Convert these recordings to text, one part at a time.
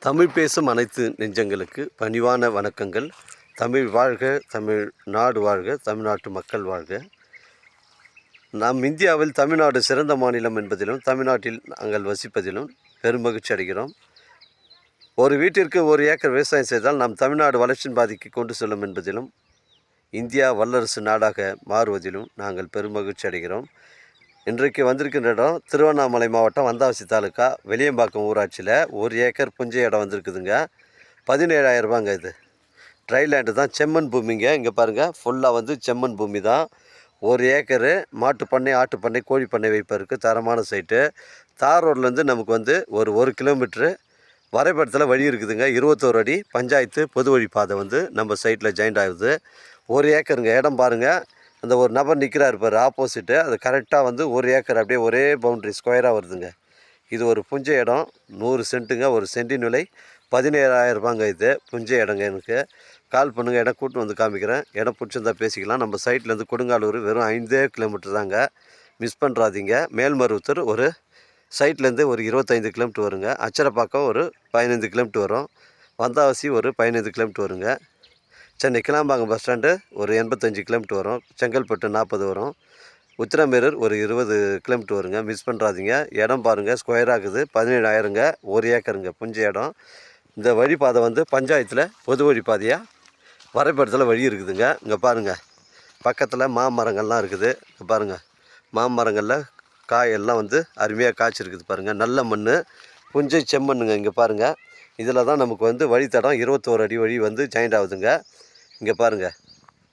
தமிழ் பேசும் அனைத்து நெஞ்சங்களுக்கு பணிவான வணக்கங்கள். தமிழ் வாழ்க தமிழ் நாடு வாழ்க தமிழ்நாட்டு மக்கள் வாழ்க. நாம் இந்தியாவில் தமிழ்நாடு சிறந்த மாநிலம் என்பதிலும் தமிழ்நாட்டில் நாங்கள் வசிப்பதிலும் பெருமகிழ்ச்சி அடைகிறோம். ஒரு வீட்டிற்கு ஒரு ஏக்கர் விவசாயம் செய்தால் நாம் தமிழ்நாடு வளர்ச்சியின் பாதிக்கு கொண்டு செல்லும் என்பதிலும் இந்தியா வல்லரசு நாடாக மாறுவதிலும் நாங்கள் பெருமகிழ்ச்சி அடைகிறோம். இன்றைக்கு வந்திருக்கின்ற இடம் திருவண்ணாமலை மாவட்டம் வந்தாவசி தாலுக்கா வெளியம்பாக்கம் ஊராட்சியில் ஒரு ஏக்கர் புஞ்ச இடம் வந்திருக்குதுங்க. பதினேழாயிரம் ரூபாங்க இது. ட்ரை லேண்டு தான் செம்மண் பூமிங்க. இங்கே பாருங்கள் ஃபுல்லாக வந்து செம்மண் பூமி தான். ஒரு ஏக்கரு மாட்டு பண்ணை ஆட்டு பண்ணை கோழி பண்ணை வைப்பதற்கு தரமான சைட்டு தார் ரோட்லேருந்து நமக்கு வந்து ஒரு ஒரு கிலோமீட்ரு வரைபடத்தில் வழி இருக்குதுங்க. இருபத்தோரு அடி பஞ்சாயத்து பொது வழி பாதை வந்து நம்ம சைட்டில் ஜாயிண்ட் ஆகுது. ஒரு ஏக்கருங்க இடம் பாருங்கள் அந்த ஒரு நபர் நிற்கிறாரு பாரு ஆப்போசிட்டு அது கரெக்டாக வந்து ஒரு ஏக்கர் அப்படியே ஒரே பவுண்ட்ரி ஸ்கொயராக வருதுங்க. இது ஒரு புஞ்சை இடம் நூறு சென்ட்டுங்க ஒரு சென்டின் விலை பதினேழாயிரம் ரூபாங்க இது. புஞ்ச இடங்க எனக்கு. கால் பண்ணுங்கள் இடம் கூட்டு வந்து காமிக்கிறேன். இடம் பிடிச்சிருந்தா பேசிக்கலாம். நம்ம சைட்லேருந்து கொடுங்காலூர் வெறும் ஐந்தே கிலோமீட்டர் தாங்க. மிஸ் பண்ணுறாதீங்க மேல்மருவத்தூர் ஒரு சைட்லேருந்து ஒரு இருபத்தைந்து கிலோமீட்டர் வருங்க. அச்சரப்பாக்கம் ஒரு பதினைந்து கிலோமீட்டர் வரும். வந்தாவசி ஒரு பதினைந்து கிலோமீட்டர் வருங்க. சென்னை கிளாம்பாங்க பஸ் ஸ்டாண்டு ஒரு எண்பத்தஞ்சு கிலோமீட்டர் வரும். செங்கல்பட்டு நாற்பது வரும். உத்திரமேரூர் ஒரு இருபது கிலோமீட்டர் வருங்க. மிஸ் பண்ணுறாதீங்க இடம் பாருங்கள் ஸ்கொயராக இருக்குது பதினேழாயிரங்க. ஒரு ஏக்கருங்க. புஞ்ச இடம். இந்த வழிபாதை வந்து பஞ்சாயத்தில் பொது வழிபாதையாக வரைபடத்தில் வழி இருக்குதுங்க. இங்கே பாருங்கள் பக்கத்தில் மாமரங்கள்லாம் இருக்குது. இங்கே பாருங்கள் மாமரங்களில் காயெல்லாம் வந்து அருமையாக காய்ச்சிருக்குது பாருங்கள் நல்ல மண் புஞ்சை செம்மண்ணுங்க. இங்கே பாருங்கள் இதில் தான் நமக்கு வந்து வழித்தடம். இருபத்தோரு அடி வழி வந்து ஜாயிண்ட் ஆகுதுங்க. இங்கே பாருங்கள்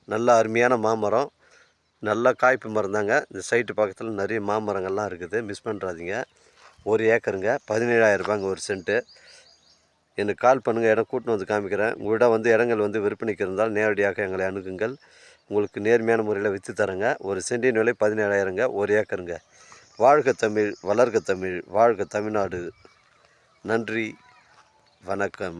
நல்ல அருமையான மாமரம். நல்லா காய்ப்பு மரம் தாங்க இந்த சைட்டு பக்கத்தில் நிறைய மாமரங்கள்லாம் இருக்குது. மிஸ் பண்ணுறாதீங்க ஒரு ஏக்கருங்க. பதினேழாயிரம் ரூபாங்க ஒரு சென்ட்டு. எனக்கு கால் பண்ணுங்கள் இடம் கூட்டின்னு வந்து காமிக்கிறேன். உங்கள்கிட்ட வந்து இடங்கள் வந்து விற்பனைக்கு இருந்தால் நேரடியாக எங்களை அணுகுங்கள். உங்களுக்கு நேர்மையான முறையில் விற்று தரேங்க. ஒரு சென்டின் விலை பதினேழாயிரங்க. ஒரு ஏக்கருங்க. வாழ்க தமிழ் வளர்க தமிழ் வாழ்க தமிழ்நாடு. நன்றி. வணக்கம்.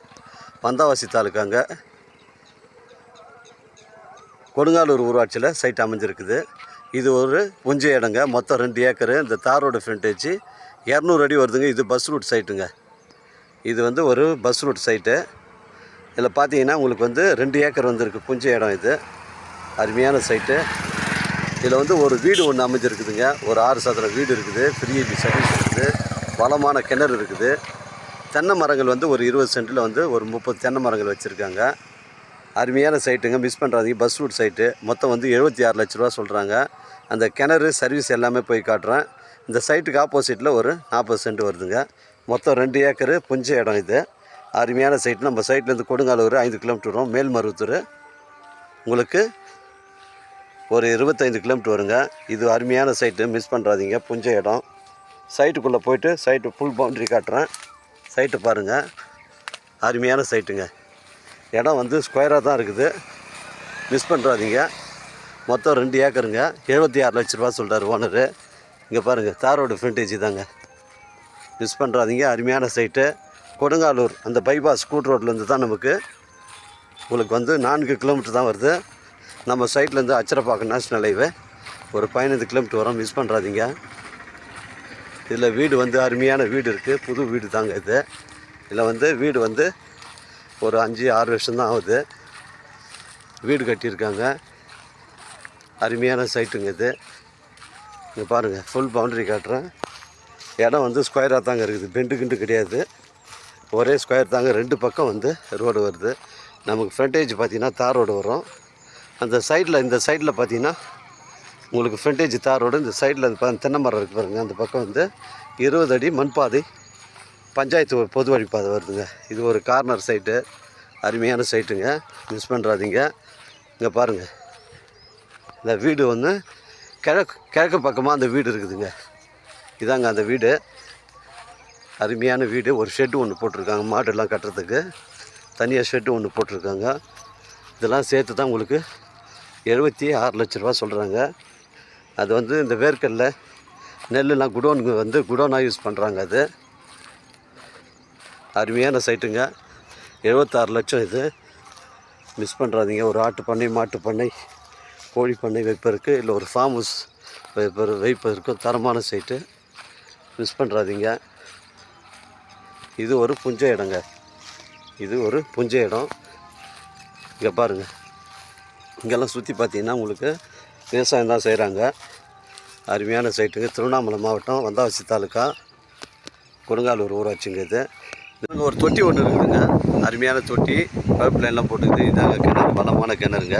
வந்தாவாசி தாலுக்காங்க. கொடுங்காலூர் ஊராட்சியில் சைட் அமைஞ்சிருக்குது. இது ஒரு புஞ்ச இடங்க. மொத்தம் ரெண்டு ஏக்கரு. இந்த தாரோட ஃப்ரண்டேஜ் இரநூறு அடி வருதுங்க. இது பஸ் ரூட் சைட்டுங்க இது வந்து ஒரு பஸ் ரூட் சைட்டு இதில் பார்த்தீங்கன்னா உங்களுக்கு வந்து ரெண்டு ஏக்கர் வந்துருக்கு. புஞ்ச இடம் இது. அருமையான சைட்டு இதில் வந்து ஒரு வீடு ஒன்று அமைஞ்சிருக்குதுங்க. ஒரு ஆறு சதுர வீடு இருக்குது. ஃப்ரீ சர்வீஸ் இருக்குது. வளமான கிணறு இருக்குது. தென்னை மரங்கள் வந்து ஒரு இருபது சென்ட்டில் வந்து ஒரு முப்பது தென்னை மரங்கள் வச்சுருக்காங்க. அருமையான சைட்டுங்க. மிஸ் பண்ணுறாதீங்க பஸ் ரூட் சைட்டு. மொத்தம் வந்து எழுபத்தி ஆறு லட்ச ரூபா சொல்கிறாங்க அந்த கிணறு சர்வீஸ் எல்லாமே போய் காட்டுறேன். இந்த சைட்டுக்கு ஆப்போசிட்டில் ஒரு நாற்பது சென்ட் வருதுங்க. மொத்தம் ரெண்டு ஏக்கரு புஞ்ச இடம் இது. அருமையான சைட்டு. நம்ம சைட்லேருந்து கொடுங்காலூர் ஐந்து கிலோமீட்டர் வரும். மேல்மருவத்தூர் உங்களுக்கு ஒரு இருபத்தைந்து கிலோமீட்டர் வருங்க. இது அருமையான சைட்டு. மிஸ் பண்ணுறாதீங்க புஞ்ச இடம். சைட்டுக்குள்ளே போயிட்டு சைட்டு ஃபுல் பவுண்ட்ரி காட்டுறேன். சைட்டு பாருங்கள் அருமையான சைட்டுங்க. இடம் வந்து ஸ்கொயராக தான் இருக்குது. மிஸ் பண்ணுறாதீங்க மொத்தம் ரெண்டு ஏக்கருங்க. எழுபத்தி ஆறு லட்ச ரூபா சொல்கிறார் ஓனரு. இங்கே பாருங்கள் தாரோட ஃப்ரண்டேஜ் தாங்க. மிஸ் பண்ணுறாதீங்க அருமையான சைட்டு. கொடுங்காலூர் அந்த பைபாஸ் ஸ்கூட் ரோட்லேருந்து தான் நமக்கு. உங்களுக்கு வந்து நான்கு கிலோமீட்டர் தான் வருது. நம்ம சைட்லேருந்து அச்சரப்பாக்கம் நேஷ்னல் ஹைவே ஒரு பதினைந்து கிலோமீட்டர் வரும். மிஸ் பண்ணுறாதீங்க இதில் வீடு வந்து அருமையான வீடு இருக்குது. புது வீடு தாங்க இது. இதில் வந்து வீடு வந்து ஒரு அஞ்சு ஆறு வருஷம்தான் ஆகுது. வீடு கட்டியிருக்காங்க. அருமையான சைட்டுங்க இது. இங்கே பாருங்கள் ஃபுல் பவுண்டரி காட்டுறேன். இடம் வந்து ஸ்கொயராக தாங்க இருக்குது. பெண்டு கிண்டு கிடையாது. ஒரே ஸ்கொயர் தாங்க. ரெண்டு பக்கம் வந்து ரோடு வருது. நமக்கு ஃப்ரண்டேஜ் பார்த்தீங்கன்னா தார் ரோடு வரும். அந்த சைடில் இந்த சைடில் பார்த்தீங்கன்னா உங்களுக்கு ஃப்ரண்டேஜ் தார் ரோடு இந்த சைடில் தென்னை மரம் இருக்குது பாருங்கள் அந்த பக்கம் வந்து இருபது அடி மண்பாதை பஞ்சாயத்து பொது வழிப்பாதை வருதுங்க. இது ஒரு கார்னர் சைட்டு அருமையான சைட்டுங்க மிஸ் பண்ணுறாதீங்க இங்கே பாருங்கள் இந்த வீடு வந்து கிழக்கு கிழக்கு பக்கமாக அந்த வீடு இருக்குதுங்க. இதாங்க அந்த வீடு. அருமையான வீடு. ஒரு ஷெட்டு ஒன்று போட்டிருக்காங்க. மாடெல்லாம் கட்டுறதுக்கு. தனியாக ஷெட்டு ஒன்று போட்டிருக்காங்க. இதெல்லாம் சேர்த்து தான் உங்களுக்கு எழுபத்தி ஆறு லட்ச ரூபா சொல்கிறாங்க அது வந்து இந்த வேர்க்கடல நெல்லுலாம் குடோனுக்கு வந்து குடோனாக யூஸ் பண்ணுறாங்க அது. அருமையான சைட்டுங்க. எழுபத்தாறு லட்சம் இது. மிஸ் பண்ணுறாதீங்க. ஒரு ஆட்டு பண்ணை மாட்டு பண்ணை கோழி பண்ணை வைப்பதற்கு இல்லை ஒரு ஃபார்ம் ஹவுஸ் வைப்ப வைப்பதற்கும் தரமான சைட்டு. மிஸ் பண்ணுறாதீங்க. இது ஒரு புஞ்ச இடங்க. இது ஒரு புஞ்ச இடம். இங்கே பாருங்கள் இங்கெல்லாம் சுற்றி பார்த்தீங்கன்னா உங்களுக்கு விவசாயம் தான் செய்கிறாங்க அருமையான சைட்டுங்க. திருவண்ணாமலை மாவட்டம் வந்தாவசி தாலுக்கா கொடுங்காலூர் ஊராட்சிங்க இது. இங்கே ஒரு தொட்டி ஒன்று இருக்குதுங்க. அருமையான தொட்டி. பைப் லைன்லாம் போட்டுக்குது இதாங்க கிணறு பலமான கிணறுங்க.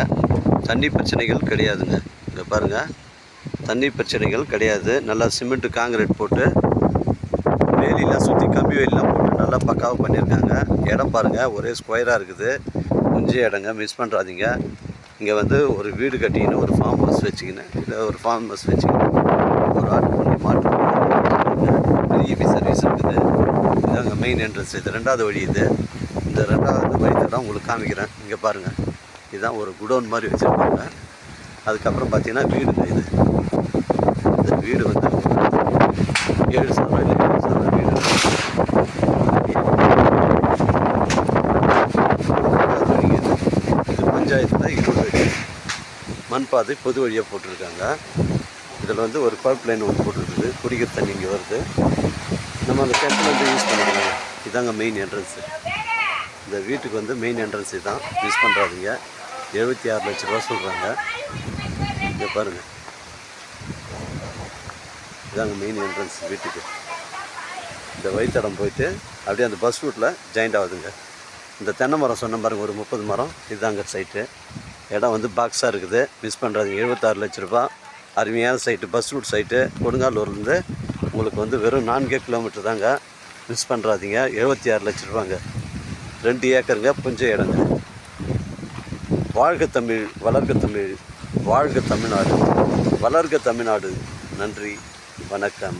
தண்ணி பிரச்சனைகள் கிடையாதுங்க. இங்கே பாருங்கள் தண்ணி பிரச்சனைகள் கிடையாது. நல்லா சிமெண்ட்டு காங்கிரீட் போட்டு வேலிலாம் சுற்றி கம்பி வேலிலாம் போட்டு நல்லா பக்காவாக பண்ணியிருக்காங்க இடம் பாருங்கள் ஒரே ஸ்கொயராக இருக்குது. குஞ்சு இடங்க. மிஸ் பண்ணுறாதீங்க இங்கே வந்து ஒரு வீடு கட்டிக்கின்னு ஒரு ஃபார்ம் ஹவுஸ் வச்சுக்கின்னு இல்லை ஒரு ஃபார்ம் ஹவுஸ் வச்சுக்கின்னு ஒரு ஆட்டு பண்ணி மாட்டு இபி சர்வீஸ் இருக்குது. இதாங்க மெயின் என்ட்ரன்ஸ் இது ரெண்டாவது வழி இது. இந்த ரெண்டாவது வழி தான் உங்களுக்கு காமிக்கிறேன். இங்கே பாருங்கள் இதுதான் ஒரு குடோன் மாதிரி வச்சுருப்பாங்க. அதுக்கப்புறம் பார்த்தீங்கன்னா வீடுங்க இது. இந்த வீடு வந்து ஏழு ஏழு சதுரம் வீடு ரெண்டாவது வழி இது. இது பஞ்சாயத்தில் இருபது வழி மண்பாதை பொது வழியாக போட்டிருக்காங்க. இதில் வந்து ஒரு பைப் லைன் ஒன்று போட்டுருக்குது. குடிக்கிற தண்ணி இங்கே வருது. நம்ம அந்த கிணத்துல வந்து யூஸ் பண்ணிக்கலாம் இதாங்க மெயின் என்ட்ரன்ஸு இந்த வீட்டுக்கு வந்து மெயின் என்ட்ரன்ஸ் தான் யூஸ் பண்ணுறாதீங்க எழுபத்தி ஆறு லட்ச ரூபா சொல்கிறாங்க இங்கே பாருங்கள் இதாங்க மெயின் என்ட்ரன்ஸ் வீட்டுக்கு. இந்த வழித்தடம் போயிட்டு அப்படியே அந்த பஸ் ரூட்டில் ஜாயிண்ட் ஆகுதுங்க. இந்த தென்னை மரம் சொன்ன பாருங்க. ஒரு முப்பது மரம். இதுதாங்க சைட்டு இடம் வந்து பாக்ஸாக இருக்குது. மிஸ் பண்ணுறாதீங்க எழுபத்தாறு லட்ச ரூபா. அருமையான சைட்டு பஸ் ரூட் சைட்டு கொடுங்காலூர்லேருந்து உங்களுக்கு வந்து வெறும் நான்கே கிலோமீட்டர் தாங்க. மிஸ் பண்ணுறாதீங்க எழுபத்தி ஆறு லட்ச ரூபாங்க. ரெண்டு ஏக்கருங்க புஞ்ச இடங்க. வாழ்க தமிழ் வளர்க தமிழ் வாழ்க தமிழ்நாடு. வளர்க தமிழ்நாடு. நன்றி. வணக்கம்.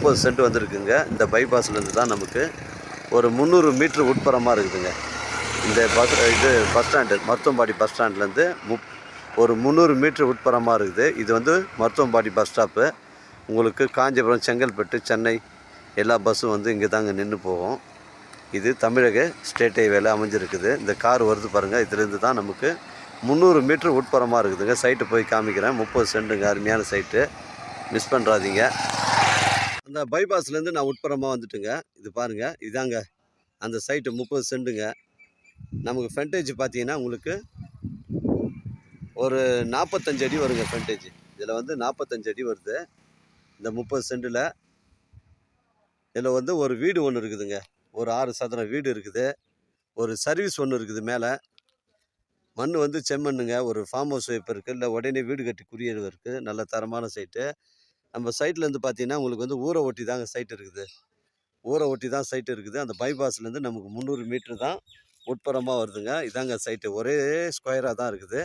முப்பது சென்ட் வந்திருக்குங்க. இந்த பைபாஸ்லேருந்து தான் நமக்கு ஒரு முந்நூறு மீட்ரு உட்புறமாக இருக்குதுங்க. இந்த பஸ் இது பஸ் ஸ்டாண்டு மருத்துவம்பாடி பஸ் ஸ்டாண்ட்லேருந்து முப் ஒரு முந்நூறு மீட்ரு உட்புறமாக இருக்குது. இது வந்து மருத்துவம்பாடி பஸ் ஸ்டாப்பு. உங்களுக்கு காஞ்சிபுரம் செங்கல்பட்டு சென்னை எல்லா பஸ்ஸும் வந்து இங்கே தாங்க நின்று போகும். இது தமிழக ஸ்டேட் ஹைவேல அமைஞ்சிருக்குது. இந்த கார் வருது பாருங்கள் இதுலேருந்து தான் நமக்கு முந்நூறு மீட்ரு உட்புறமாக இருக்குதுங்க. சைட்டு போய் காமிக்கிறேன். முப்பது சென்ட்டுங்க அருமையான சைட்டு. மிஸ் பண்ணுறாதீங்க அந்த பைபாஸ்லேருந்து நான் உட்புறமாக வந்துட்டுங்க. இது பாருங்கள் இதாங்க. அந்த சைட்டு முப்பது சென்ட்டுங்க நமக்கு ஃப்ரண்டேஜ் பார்த்தீங்கன்னா உங்களுக்கு ஒரு நாற்பத்தஞ்சு அடி வருங்க ஃப்ரண்டேஜ் இதில் வந்து நாற்பத்தஞ்சு அடி வருது. இந்த முப்பது சென்ட்டில் இதில் வந்து ஒரு வீடு ஒன்று இருக்குதுங்க. ஒரு ஆறு சதுரம் வீடு இருக்குது. ஒரு சர்வீஸ் ஒன்று இருக்குது மேலே. மண் வந்து செம்மண்ணுங்க. ஒரு ஃபார்ம் ஹவுஸ் வைப்பு இருக்குது இல்லை உடனே வீடு கட்டி குடியேறுவ இருக்குது நல்ல தரமான சைட்டு நம்ம சைட்லேருந்து பார்த்தீங்கன்னா உங்களுக்கு வந்து ஊரை ஒட்டி தாங்க சைட் இருக்குது. ஊரை ஒட்டி தான் சைட் இருக்குது. அந்த பைபாஸ்லேருந்து நமக்கு முந்நூறு மீட்ரு தான் உட்புறமாக வருதுங்க. இதாங்க சைட்டு. ஒரே ஸ்கொயராக தான் இருக்குது.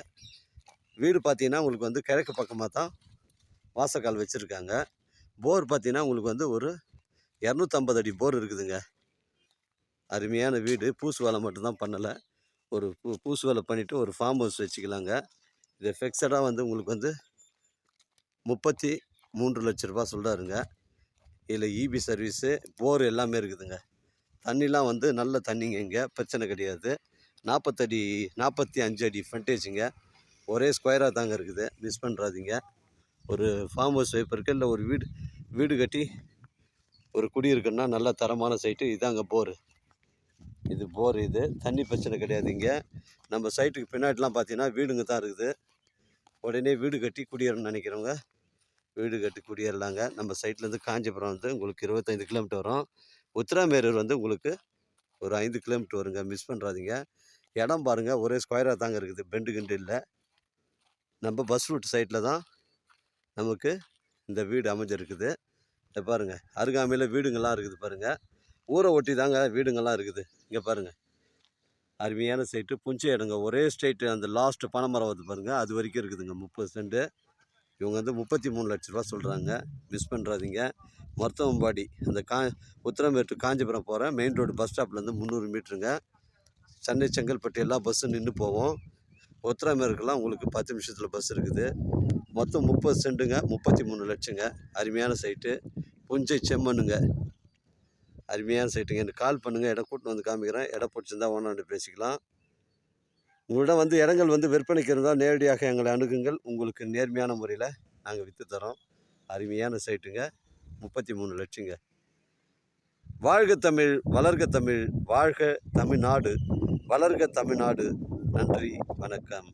வீடு பார்த்தீங்கன்னா உங்களுக்கு வந்து கிழக்கு பக்கமாக தான் வாசக்கால் வச்சுருக்காங்க. போர் பார்த்தீங்கன்னா உங்களுக்கு வந்து ஒரு இரநூத்தம்பது அடி போர் இருக்குதுங்க. அருமையான வீடு. பூசு வேலை மட்டும்தான் பண்ணலை. ஒரு பூ பூசு வேலை பண்ணிவிட்டு ஒரு ஃபார்ம் ஹவுஸ் வச்சுக்கலாங்க. இது ஃபிக்ஸடாக வந்து உங்களுக்கு வந்து முப்பத்தி மூன்று லட்ச ரூபா சொல்கிறாருங்க இதில் இபி சர்வீஸு போர் எல்லாமே இருக்குதுங்க. தண்ணிலாம் வந்து நல்ல தண்ணிங்க இங்கே பிரச்சனை கிடையாது. நாற்பத்தடி நாற்பத்தி அஞ்சு அடி ஃப்ரண்டேஜுங்க ஒரே ஸ்கொயராக தாங்க இருக்குது மிஸ் பண்ணுறாதீங்க ஒரு ஃபார்ம் ஹவுஸ் வைப்பருக்கு இல்லை ஒரு வீடு வீடு கட்டி ஒரு குடி இருக்குன்னா நல்ல தரமான சைட்டு இதாங்க போர் இது போர் இது. தண்ணி பிரச்சனை கிடையாதுங்க நம்ம சைட்டுக்கு பின்னாடிலாம் பார்த்தீங்கன்னா வீடுங்க தான் இருக்குது. உடனே வீடு கட்டி குடியேறணும்னு நினைக்கிறவங்க வீடு கட்டி குடியேறலாங்க. நம்ம சைட்லேருந்து காஞ்சிபுரம் வந்து உங்களுக்கு இருபத்தைந்து கிலோமீட்டர் வரும். உத்திராமேரூர் வந்து உங்களுக்கு ஒரு ஐந்து கிலோமீட்டர் வருங்க. மிஸ் பண்ணுறாதீங்க இடம் பாருங்கள் ஒரே ஸ்கொயராக தாங்க இருக்குது. பெண்டு கிண்டு இல்லை. நம்ம பஸ் ரூட் சைட்டில் தான் நமக்கு இந்த வீடு அமைஞ்சிருக்குது. இதை பாருங்கள் அருகாமையில் வீடுங்கள்லாம் இருக்குது பாருங்கள் ஊரை ஒட்டி தாங்க வீடுங்கள்லாம் இருக்குது. இங்கே பாருங்கள் அருமையான சைட்டு புஞ்சை இடங்க ஒரே ஸ்ட்ரைட்டு அந்த லாஸ்ட்டு பனைமரம் வந்து பாருங்கள் அது வரைக்கும் இருக்குதுங்க. முப்பது சென்ட்டு இவங்க வந்து முப்பத்தி மூணு லட்ச ரூபா சொல்கிறாங்க மிஸ் பண்ணுறாதீங்க மருத்துவம்பாடி அந்த கா உத்தரமேட்டு காஞ்சிபுரம் போகிற மெயின் ரோடு பஸ் ஸ்டாப்லேருந்து முந்நூறு மீட்டருங்க. சென்னை செங்கல்பட்டு எல்லா பஸ்ஸும் நின்று போவோம். உத்திரமேருக்கெல்லாம் உங்களுக்கு பத்து நிமிஷத்தில் பஸ் இருக்குது. மொத்தம் முப்பது சென்ட்டுங்க முப்பத்தி மூணு லட்சங்க. அருமையான சைட்டு புஞ்சை செம்மண்ணுங்க. அருமையான சைட்டுங்க எனக்கு கால் பண்ணுங்கள் இடம் கூட்டின்னு வந்து காமிக்கிறேன். இடம் பிடிச்சிருந்தா ஓனாண்டு பேசிக்கலாம். உங்களிடம் வந்து இடங்கள் வந்து விற்பனைக்கு இருந்தால் நேரடியாக எங்களை அணுகுங்கள். உங்களுக்கு நேர்மையான முறையில் நாங்கள் விற்று தரோம் அருமையான சைட்டுங்க. முப்பத்தி மூணு லட்சங்க. வாழ்க தமிழ் வளர்க தமிழ் வாழ்க தமிழ்நாடு வளர்க தமிழ்நாடு. நன்றி வணக்கம்.